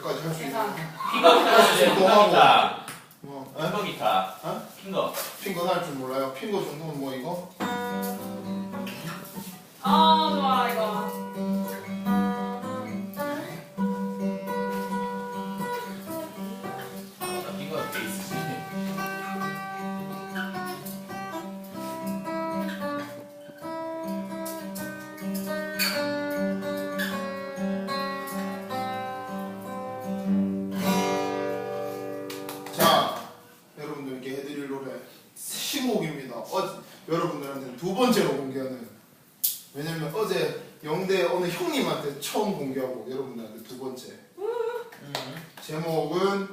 여기까지 할 수 있는 계산. 핑거 기타 주세요. 핑거 기타. 뭐 에? 핑거. 어? 핑거. 핑거 할줄 몰라요 핑거 정도면 뭐 이거 아 좋아 이거. 15억입니다. 어, 여러분들한테 두 번째로 공개하는. 왜냐면 어제 영대 어느 형님한테 처음 공개하고 여러분들한테 두 번째. 음. 제목은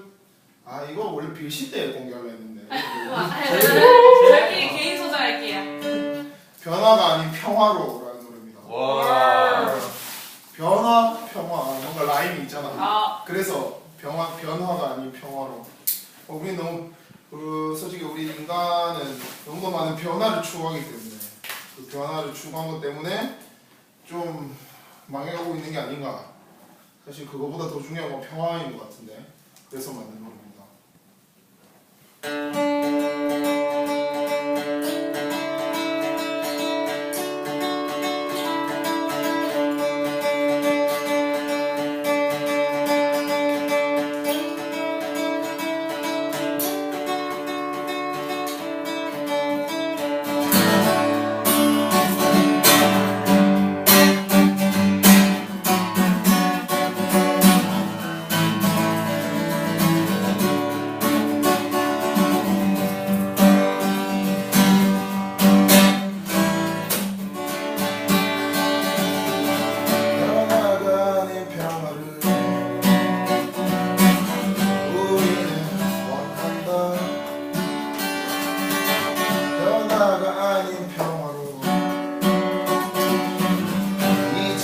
아 이거 원래 빌시 때 공개하려 했는데. 아, 뭐, 아, 저희끼리 개인 소장할게요. 변화가 아닌 평화로라는 노래입니다. 와. 변화, 평화 뭔가 라임이 있잖아. 아. 그래서 변화, 변화가 아닌 평화로. 어, 우리 너무 그 솔직히 우리 인간은 너무 많은 변화를 추구하기 때문에 그 변화를 추구한 것 때문에 좀 망해가고 있는 게 아닌가 사실 그거보다 더 중요한 건 평화인 것 같은데 그래서 만든 노래입니다.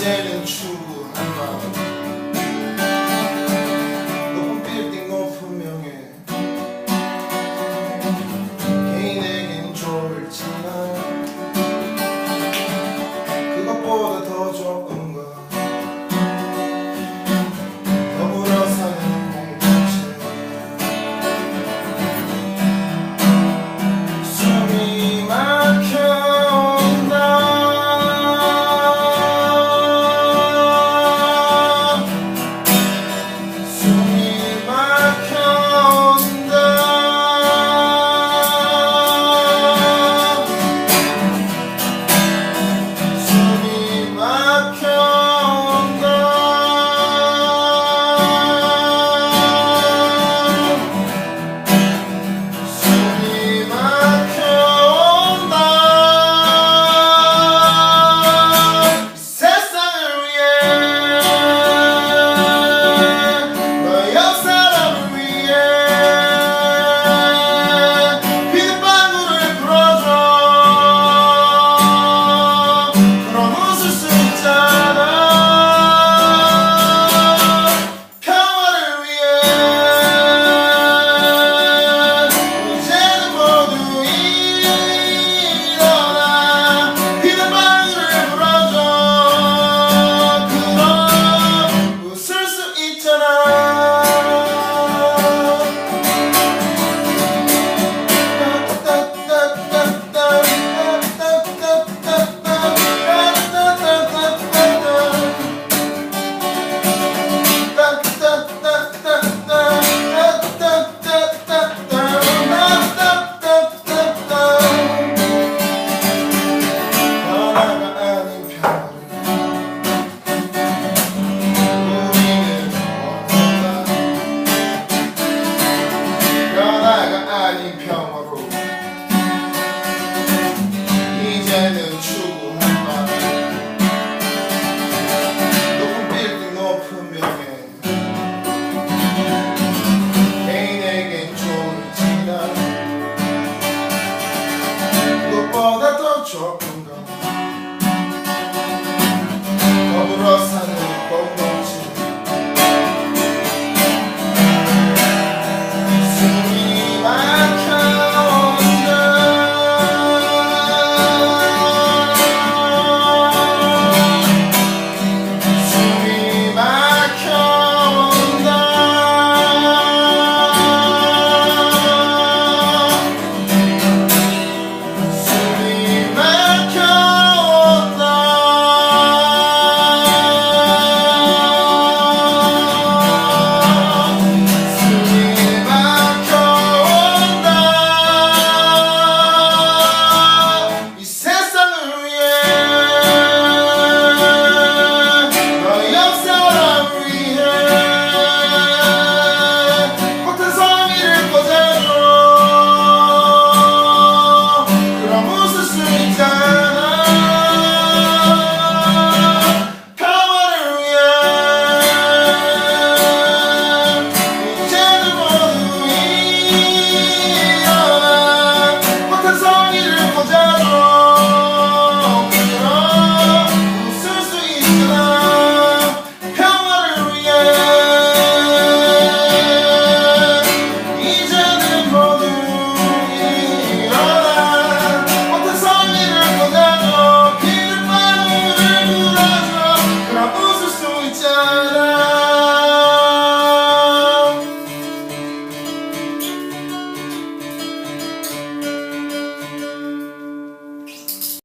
standing true. true.